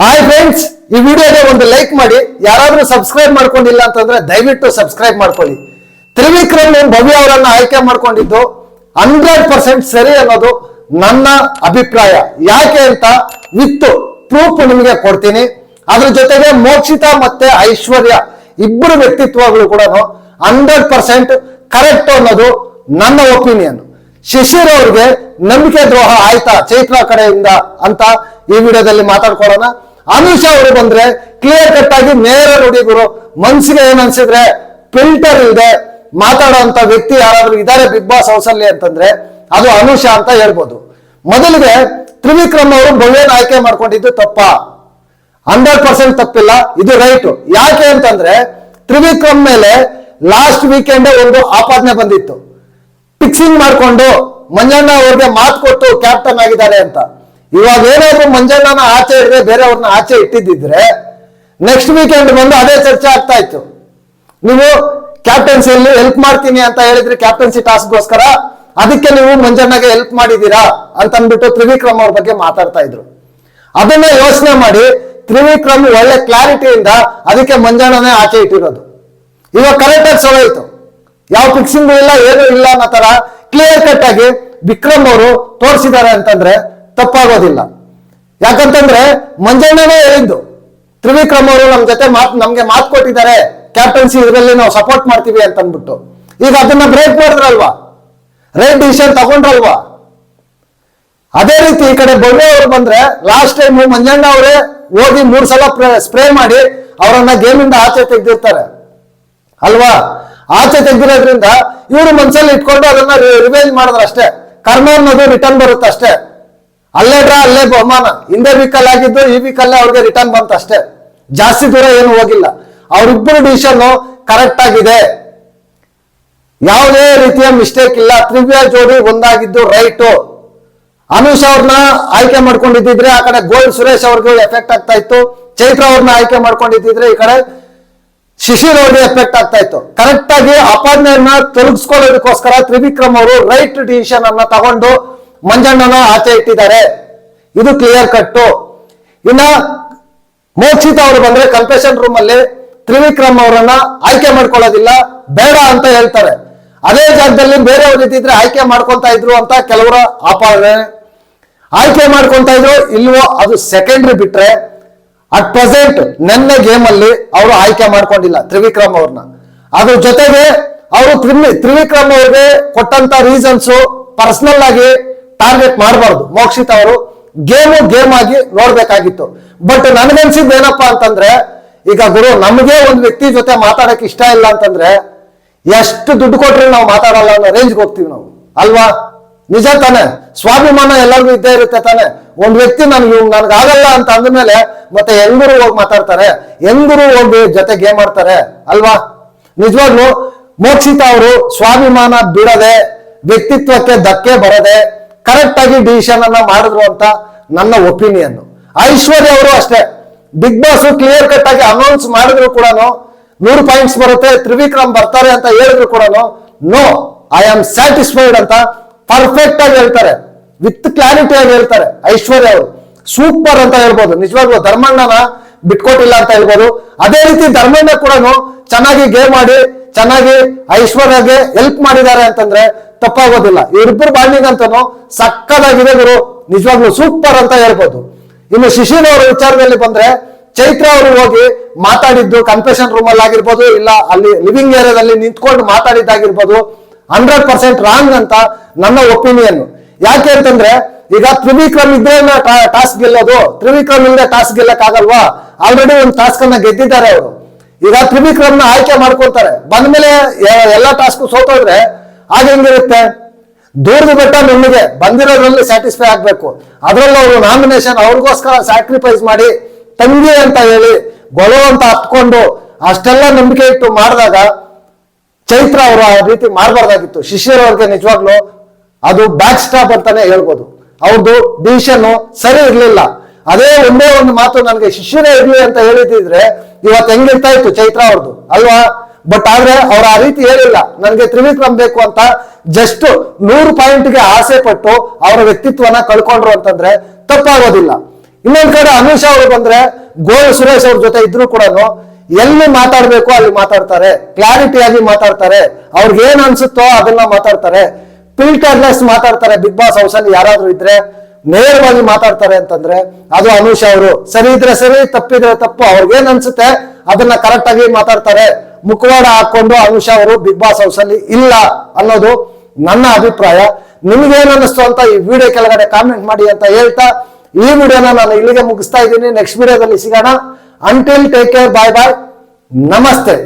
Hi friends ಈ ವಿಡಿಯೋಗೆ ಒಂದು ಲೈಕ್ ಮಾಡಿ. ಯಾರಾದರೂ ಸಬ್ಸ್ಕ್ರೈಬ್ ಮಾಡ್ಕೊಂಡಿಲ್ಲ ಅಂತಂದ್ರೆ ದಯವಿಟ್ಟು ಸಬ್ಸ್ಕ್ರೈಬ್ ಮಾಡ್ಕೊಳ್ಳಿ. ತ್ರಿವಿಕ್ರಮ್ ಭವ್ಯ ಅವರನ್ನ ಆಯ್ಕೆ ಮಾಡ್ಕೊಂಡಿದ್ದು ಹಂಡ್ರೆಡ್ ಪರ್ಸೆಂಟ್ ಸರಿ ಅನ್ನೋದು ನನ್ನ ಅಭಿಪ್ರಾಯ. ಯಾಕೆ ಅಂತ ವಿತ್ ಪ್ರೂಫ್ ನಿಮಗೆ ಕೊಡ್ತೀನಿ. ಅದ್ರ ಜೊತೆಗೆ ಮೋಕ್ಷಿತಾ ಮತ್ತೆ ಐಶ್ವರ್ಯ ಇಬ್ಬರು ವ್ಯಕ್ತಿತ್ವಗಳು ಕೂಡ ಹಂಡ್ರೆಡ್ ಪರ್ಸೆಂಟ್ ಕರೆಕ್ಟ್ ಅನ್ನೋದು ನನ್ನ ಒಪಿನಿಯನ್ ಶಿಶಿರ್ ಅವ್ರಿಗೆ ನಂಬಿಕೆ ದ್ರೋಹ ಆಯ್ತಾ ಚೈತ್ರ ಕಡೆಯಿಂದ ಅಂತ ಈ ವಿಡಿಯೋದಲ್ಲಿ ಮಾತಾಡ್ಕೊಳ್ಳೋಣ. ಅನುಷ ಅವರು ಬಂದ್ರೆ ಕ್ಲಿಯರ್ ಕಟ್ ಆಗಿ ನೇರ ನುಡಿಗುರು ಮನ್ಸಿಗೆ ಏನ್ ಅನ್ಸಿದ್ರೆ ಫಿಲ್ಟರ್ ಇಲ್ಲದೆ ಮಾತಾಡುವಂತ ವ್ಯಕ್ತಿ ಯಾರಾದ್ರೂ ಇದಾರೆ ಬಿಗ್ ಬಾಸ್ ಹೌಸ್ ಅಲ್ಲಿ ಅಂತಂದ್ರೆ ಅದು ಅನುಷಾ ಅಂತ ಹೇಳ್ಬೋದು. ಮೊದಲಿಗೆ ತ್ರಿವಿಕ್ರಮ್ ಅವರು ಭವ್ಯನ ಆಯ್ಕೆ ಮಾಡ್ಕೊಂಡಿದ್ದು ತಪ್ಪ. ಹಂಡ್ರೆಡ್ ಪರ್ಸೆಂಟ್ ತಪ್ಪಿಲ್ಲ, ಇದು ರೈಟ್ ಯಾಕೆ ಅಂತಂದ್ರೆ ತ್ರಿವಿಕ್ರಮ್ ಮೇಲೆ ಲಾಸ್ಟ್ ವೀಕೆಂಡ್ ಒಂದು ಆಪಾದನೆ ಬಂದಿತ್ತು. ಫಿಕ್ಸಿಂಗ್ ಮಾಡ್ಕೊಂಡು ಮಂಜಣ್ಣ ಅವ್ರಿಗೆ ಮಾತು ಕೊಟ್ಟು ಕ್ಯಾಪ್ಟನ್ ಆಗಿದ್ದಾರೆ ಅಂತ. ಇವಾಗ ಏನಾದ್ರು ಮಂಜಣ್ಣನ ಆಚೆ ಇಡದೆ ಬೇರೆಯವ್ರನ್ನ ಆಚೆ ಇಟ್ಟಿದ್ದಿದ್ರೆ ನೆಕ್ಸ್ಟ್ ವೀಕೆಂಡ್ ಬಂದು ಅದೇ ಚರ್ಚೆ ಆಗ್ತಾ ಇತ್ತು. ನೀವು ಕ್ಯಾಪ್ಟನ್ಸಿಯಲ್ಲಿ ಹೆಲ್ಪ್ ಮಾಡ್ತೀನಿ ಅಂತ ಹೇಳಿದ್ರಿ ಕ್ಯಾಪ್ಟನ್ಸಿ ಟಾಸ್ಕ್ಗೋಸ್ಕರ ಅದಕ್ಕೆ ನೀವು ಮಂಜಣ್ಣಗೆ ಹೆಲ್ಪ್ ಮಾಡಿದ್ದೀರಾ ಅಂತ ಅಂದ್ಬಿಟ್ಟು ತ್ರಿವಿಕ್ರಮ್ ಅವ್ರ ಬಗ್ಗೆ ಮಾತಾಡ್ತಾ ಇದ್ರು. ಅದನ್ನ ಯೋಚನೆ ಮಾಡಿ ತ್ರಿವಿಕ್ರಮ್ ಒಳ್ಳೆ ಕ್ಲಾರಿಟಿಯಿಂದ ಅದಕ್ಕೆ ಮಂಜಣ್ಣನೇ ಆಚೆ ಇಟ್ಟಿರೋದು. ಇವಾಗ ಕರೆಕ್ಟ್ ಆಗಿ ಸೊಲೋಯ್ತು ಯಾವ ಫಿಕ್ಸಿಂಗ್ ಇಲ್ಲ, ಏನೂ ಇಲ್ಲ ಅನ್ನೋ ತರ ಕ್ಲಿಯರ್ ಕಟ್ ಆಗಿ ವಿಕ್ರಮ್ ಅವರು ತೋರಿಸಿದ್ದಾರೆ ಅಂತಂದ್ರೆ ತಪ್ಪಾಗೋದಿಲ್ಲ. ಯಾಕಂತಂದ್ರೆ ಮಂಜಣ್ಣನೇ ಹೇಳಿದ್ದು, ತ್ರಿವಿಕ್ರಮ್ ಅವರು ನಮ್ ಜೊತೆ ಮಾತ್, ನಮ್ಗೆ ಮಾತು ಕೊಟ್ಟಿದ್ದಾರೆ ಕ್ಯಾಪ್ಟನ್ಸಿ ಇದರಲ್ಲಿ ನಾವು ಸಪೋರ್ಟ್ ಮಾಡ್ತೀವಿ ಅಂತ ಅಂದ್ಬಿಟ್ಟು ಈಗ ಅದನ್ನ ಬ್ರೇಕ್ ಮಾಡಿದ್ರಲ್ವಾ? ರೈಟ್ ಡಿಸಿಷನ್ ತಗೊಂಡ್ರಲ್ವಾ? ಅದೇ ರೀತಿ ಈ ಕಡೆ ಬೊಮ್ಮೆ ಅವರು ಬಂದ್ರೆ ಲಾಸ್ಟ್ ಟೈಮ್ ಮಂಜಣ್ಣ ಅವರೇ ಹೋಗಿ ಮೂರ್ ಸಲ ಸ್ಪ್ರೇ ಮಾಡಿ ಅವರನ್ನ ಗೇಮಿಂದ ಆಚೆ ತೆಗೆದಿರ್ತಾರೆ. ಅಲ್ವಾ? ಆಚೆ ತೆಗೆದಿರೋದ್ರಿಂದ ಇವರು ಮನ್ಸಲ್ಲಿ ಇಟ್ಕೊಂಡು ಅದನ್ನ ರಿವೇಂಜ್ ಮಾಡಿದ್ರೆ ಅಷ್ಟೇ ಕರ್ಮ ಅನ್ನೋದು ರಿಟರ್ನ್ ಬರುತ್ತೆ ಅಷ್ಟೇ ಅಲ್ಲೇ ಡ್ರಾ, ಅಲ್ಲೇ ಬಹುಮಾನ. ಹಿಂದೆ ವೀಕಲ್ ಆಗಿದ್ದು ಈ ವೀಕಲ್ಲೇ ಅವ್ರಿಗೆ ರಿಟರ್ನ್ ಬಂತು ಅಷ್ಟೇ. ಜಾಸ್ತಿ ದೂರ ಏನು ಹೋಗಿಲ್ಲ. ಅವರಿಬ್ಬರು ಡಿಸಿಷನ್ ಕರೆಕ್ಟ್ ಆಗಿದೆ. ಯಾವುದೇ ರೀತಿಯ ಮಿಸ್ಟೇಕ್ ಇಲ್ಲ. ತ್ರಿವ್ಯ ಜೋಡಿ ಒಂದಾಗಿದ್ದು ರೈಟು ಅನುಷ್ ಅವ್ರನ್ನ ಆಯ್ಕೆ ಮಾಡ್ಕೊಂಡಿದ್ದಿದ್ರೆ ಆ ಕಡೆ ಗೋಲ್ಡ್ ಸುರೇಶ್ ಅವ್ರಿಗೆ ಎಫೆಕ್ಟ್ ಆಗ್ತಾ ಇತ್ತು. ಚೈತ್ರ ಅವ್ರನ್ನ ಆಯ್ಕೆ ಮಾಡ್ಕೊಂಡಿದ್ದಿದ್ರೆ ಈ ಕಡೆ ಶಿಶಿರ್ ಅವ್ರಿಗೆ ಎಫೆಕ್ಟ್ ಆಗ್ತಾ ಇತ್ತು. ಕರೆಕ್ಟ್ ಆಗಿ ಆಪಾದನೆಯನ್ನ ತೊಲಗಿಸ್ಕೊಳ್ಳೋದಕ್ಕೋಸ್ಕರ ತ್ರಿವಿಕ್ರಮ್ ಅವರು ರೈಟ್ ಡಿಸಿಷನ್ ಅನ್ನ ತಗೊಂಡು ಮಂಜಣ್ಣನ ಆಚೆ ಇಟ್ಟಿದ್ದಾರೆ. ಇದು ಕ್ಲಿಯರ್ ಕಟ್ಟು ಇನ್ನ ಮೋಕ್ಷಿತ ಅವರು ಬಂದ್ರೆ ಕನ್ಫೆಷನ್ ರೂಮ್ ಅಲ್ಲಿ ತ್ರಿವಿಕ್ರಮ್ ಅವರನ್ನ ಆಯ್ಕೆ ಮಾಡ್ಕೊಳ್ಳೋದಿಲ್ಲ, ಬೇಡ ಅಂತ ಹೇಳ್ತಾರೆ. ಅದೇ ಜಾಗದಲ್ಲಿ ಬೇರೆಯವ್ರು ಇದ್ದಿದ್ರೆ ಆಯ್ಕೆ ಮಾಡ್ಕೊಂತ ಇದ್ರು ಅಂತ ಕೆಲವರ ಆಪಾದನೆ. ಆಯ್ಕೆ ಮಾಡ್ಕೊಂತ ಇದ್ರು, ಇಲ್ವೋ ಅದು ಸೆಕೆಂಡ್ರಿ ಬಿಟ್ರೆ ಅಟ್ ಪ್ರೆಸೆಂಟ್ ನೆನ್ನೆ ಗೇಮ್ ಅಲ್ಲಿ ಅವರು ಆಯ್ಕೆ ಮಾಡ್ಕೊಂಡಿಲ್ಲ ತ್ರಿವಿಕ್ರಮ್ ಅವ್ರನ್ನ. ಅದ್ರ ಜೊತೆಗೆ ಅವರು ತ್ರಿವಿಕ್ರಮ್ ಅವ್ರಿಗೆ ಕೊಟ್ಟಂತ ರೀಸನ್ಸ್ ಪರ್ಸನಲ್ ಆಗಿ ಟಾರ್ಗೆಟ್ ಮಾಡಬಾರ್ದು. ಮೋಕ್ಷಿತ್ ಅವರು ಗೇಮು ಗೇಮ್ ಆಗಿ ನೋಡ್ಬೇಕಾಗಿತ್ತು. ಬಟ್ ನನಗನ್ಸಿದ್ ಏನಪ್ಪಾ ಅಂತಂದ್ರೆ, ಈಗ ಗುರು, ನಮಗೆ ಒಂದು ವ್ಯಕ್ತಿ ಜೊತೆ ಮಾತಾಡಕ್ ಇಷ್ಟ ಇಲ್ಲ ಅಂತಂದ್ರೆ, ಎಷ್ಟು ದುಡ್ಡು ಕೊಟ್ರೆ ನಾವು ಮಾತಾಡಲ್ಲ ಅನ್ನೋ ರೇಂಜ್ಗೆ ಹೋಗ್ತೀವಿ ನಾವು. ಅಲ್ವಾ? ನಿಜ ತಾನೆ. ಸ್ವಾಭಿಮಾನ ಎಲ್ಲರಿಗೂ ಇದ್ದೇ ಇರುತ್ತೆ ತಾನೆ. ಒಂದ್ ವ್ಯಕ್ತಿ ನನ್ಗೆ ನನ್ಗಾಗಲ್ಲ ಅಂತ ಅಂದ್ಮೇಲೆ ಮತ್ತೆ ಹೆಂಗರು ಹೋಗಿ ಮಾತಾಡ್ತಾರೆ? ಹೆಂಗರು ಹೋಗಿ ಜೊತೆ ಗೇಮ್ ಆಡ್ತಾರೆ? ಅಲ್ವಾ? ನಿಜವಾಗ್ಲು ಮೋಕ್ಷಿತ ಅವರು ಸ್ವಾಭಿಮಾನ ಬಿಡದೆ ವ್ಯಕ್ತಿತ್ವಕ್ಕೆ ಧಕ್ಕೆ ಬರದೆ ಕರೆಕ್ಟ್ ಆಗಿ ಡಿಸಿಷನ್ ಅನ್ನ ಮಾಡಿದ್ರು ಅಂತ ನನ್ನ ಒಪಿನಿಯನ್ ಐಶ್ವರ್ಯ ಅವರು ಅಷ್ಟೇ. ಬಿಗ್ ಬಾಸ್ ಕ್ಲಿಯರ್ ಕಟ್ ಆಗಿ ಅನೌನ್ಸ್ ಮಾಡಿದ್ರು ಕೂಡ ನೂರು ಪಾಯಿಂಟ್ಸ್ ಬರುತ್ತೆ, ತ್ರಿವಿಕ್ರಮ್ ಬರ್ತಾರೆ ಅಂತ ಹೇಳಿದ್ರು ಕೂಡ ನೋ ಐ ಆಮ್ ಸ್ಯಾಟಿಸ್ಫೈಡ್ ಅಂತ ಪರ್ಫೆಕ್ಟ್ ಆಗಿ ಹೇಳ್ತಾರೆ. ವಿತ್ ಕ್ಲಾರಿಟಿ ಆಗಿ ಹೇಳ್ತಾರೆ ಐಶ್ವರ್ಯ ಅವರು. ಸೂಪರ್ ಅಂತ ಹೇಳ್ಬೋದು. ನಿಜವಾಗ್ಲೂ ಧರ್ಮಣ್ಣನ ಬಿಟ್ಕೊಟ್ಟಿಲ್ಲ ಅಂತ ಹೇಳ್ಬೋದು. ಅದೇ ರೀತಿ ಧರ್ಮಣ್ಣ ಕೂಡ ಚೆನ್ನಾಗಿ ಗೇಮ್ ಮಾಡಿ ಚೆನ್ನಾಗಿ ಐಶ್ವರ್ಯಗೆ ಹೆಲ್ಪ್ ಮಾಡಿದ್ದಾರೆ ಅಂತಂದ್ರೆ ತಪ್ಪಾಗೋದಿಲ್ಲ. ಇವರಿಬ್ಬರು ಬಾಂಡಿಂಗ್ ಅಂತಾನು ಸಕ್ಕದಾಗಿದೆ ಗುರು. ನಿಜವಾಗ್ಲೂ ಸೂಪರ್ ಅಂತ ಹೇಳ್ಬೋದು. ಇನ್ನು ಶಿಶಿರ್ ಅವರ ವಿಚಾರದಲ್ಲಿ ಬಂದ್ರೆ ಚೈತ್ರ ಅವರು ಹೋಗಿ ಮಾತಾಡಿದ್ದು ಕನ್ಫೆಷನ್ ರೂಮ್ ಅಲ್ಲಿ ಆಗಿರ್ಬೋದು, ಇಲ್ಲ ಅಲ್ಲಿ ಲಿವಿಂಗ್ ಏರಿಯಾದಲ್ಲಿ ನಿಂತ್ಕೊಂಡು ಮಾತಾಡಿದ್ದಾಗಿರ್ಬೋದು ಹಂಡ್ರೆಡ್ ಪರ್ಸೆಂಟ್ ರಾಂಗ್ ಅಂತ ನನ್ನ ಒಪಿನಿಯನ್ ಯಾಕೆ ಅಂತಂದ್ರೆ, ಈಗ ತ್ರಿವಿಕ್ರಮ್ ಇದ್ರೆ ಟಾಸ್ಕ್ ಗೆಲ್ಲೋದು. ತ್ರಿವಿಕ್ರಮ್ ಇಲ್ಲದೆ ಟಾಸ್ಕ್ ಗೆಲ್ಲಕ್ ಆಗಲ್ವಾ ಆಲ್ರೆಡಿ ಒಂದು ಟಾಸ್ಕ್ ಅನ್ನ ಗೆದ್ದಿದ್ದಾರೆ ಅವರು. ಈಗ ತ್ರಿವಿಕ್ರಮ್ನ ಆಯ್ಕೆ ಮಾಡ್ಕೊಳ್ತಾರೆ. ಬಂದ್ಮೇಲೆ ಮೇಲೆ ಎಲ್ಲಾ ಟಾಸ್ಕ್ ಸೋತೋದ್ರೆ ಆಗ ಹೆಂಗಿರುತ್ತೆ? ದೂರದ ಬೆಟ್ಟ ನಿಮಗೆ ಬಂದಿರೋದ್ರಲ್ಲಿ ಸ್ಯಾಟಿಸ್ಫೈ ಆಗ್ಬೇಕು. ಅದರಲ್ಲೂ ಅವರು ನಾಮಿನೇಷನ್ ಅವ್ರಿಗೋಸ್ಕರ ಸ್ಯಾಕ್ರಿಫೈಸ್ ಮಾಡಿ ತಂಗಿ ಅಂತ ಹೇಳಿ ಗೊಳು ಅಂತ ಹತ್ಕೊಂಡು ಅಷ್ಟೆಲ್ಲ ನಂಬಿಕೆ ಇಟ್ಟು ಮಾಡಿದಾಗ ಚೈತ್ರ ಅವರು ಆ ರೀತಿ ಮಾಡಬಾರ್ದಾಗಿತ್ತು. ಶಿಷ್ಯರವ್ರಿಗೆ ನಿಜವಾಗ್ಲು ಅದು ಬ್ಯಾಕ್ ಸ್ಟಾಪ್ ಅಂತಾನೆ ಹೇಳ್ಬೋದು. ಅವ್ರದ್ದು ಡಿಸಿಷನ್ ಸರಿ ಇರ್ಲಿಲ್ಲ. ಅದೇ ಒಂದೇ ಒಂದು ಮಾತು ನನಗೆ ಶಿಷ್ಯರೇ ಇರಲಿ ಅಂತ ಹೇಳಿದ್ರೆ ಇವತ್ತು ಹೆಂಗಿರ್ತಾ ಇತ್ತು ಚೈತ್ರ ಅವ್ರದ್ದು ಅಲ್ವಾ? ಬಟ್ ಆದ್ರೆ ಅವ್ರು ಆ ರೀತಿ ಹೇಳಿಲ್ಲ. ನನಗೆ ತ್ರಿವಿಕ್ರಮ್ ಬೇಕು ಅಂತ ಜಸ್ಟ್ ನೂರು ಪಾಯಿಂಟ್ಗೆ ಆಸೆ ಪಟ್ಟು ಅವರ ವ್ಯಕ್ತಿತ್ವನ ಕಳ್ಕೊಂಡ್ರು ಅಂತಂದ್ರೆ ತಪ್ಪಾಗೋದಿಲ್ಲ. ಇನ್ನೊಂದ್ ಕಡೆ ಶಾ ಅವರು ಬಂದ್ರೆ ಗೋಲ್ ಸುರೇಶ್ ಅವ್ರ ಜೊತೆ ಇದ್ರು ಕೂಡ ಎಲ್ಲಿ ಮಾತಾಡ್ಬೇಕು ಅಲ್ಲಿ ಮಾತಾಡ್ತಾರೆ. ಕ್ಲಾರಿಟಿಯಾಗಿ ಮಾತಾಡ್ತಾರೆ. ಅವ್ರಿಗೆ ಏನ್ ಅನ್ಸುತ್ತೋ ಅದನ್ನ ಮಾತಾಡ್ತಾರೆ. ಫಿಲ್ಟರ್ಲೆಸ್ ಮಾತಾಡ್ತಾರೆ. ಬಿಗ್ ಬಾಸ್ ಹೌಸ್ ಅಲ್ಲಿ ಯಾರಾದ್ರೂ ಇದ್ರೆ ನೇರವಾಗಿ ಮಾತಾಡ್ತಾರೆ ಅಂತಂದ್ರೆ ಅದು ಅನುಷ ಅವರು. ಸರಿ ಇದ್ರೆ ಸರಿ, ತಪ್ಪಿದ್ರೆ ತಪ್ಪು, ಅವ್ರಿಗೇನ್ ಅನ್ಸುತ್ತೆ ಅದನ್ನ ಕರೆಕ್ಟ್ ಆಗಿ ಮಾತಾಡ್ತಾರೆ. ಮುಖವಾಡ ಹಾಕೊಂಡು ಅನುಷ ಅವರು ಬಿಗ್ ಬಾಸ್ ಹೌಸ್ ಅಲ್ಲಿ ಇಲ್ಲ ಅನ್ನೋದು ನನ್ನ ಅಭಿಪ್ರಾಯ. ನಿಮ್ಗೇನ್ ಅನ್ನಿಸ್ತು ಅಂತ ಈ ವಿಡಿಯೋ ಕೆಳಗಡೆ ಕಾಮೆಂಟ್ ಮಾಡಿ ಅಂತ ಹೇಳ್ತಾ ಈ ವಿಡಿಯೋನ ನಾನು ಇಲ್ಲಿಗೆ ಮುಗಿಸ್ತಾ ಇದ್ದೀನಿ. ನೆಕ್ಸ್ಟ್ ವಿಡಿಯೋದಲ್ಲಿ ಸಿಗೋಣ. Until take care bye bye ನಮಸ್ತೆ.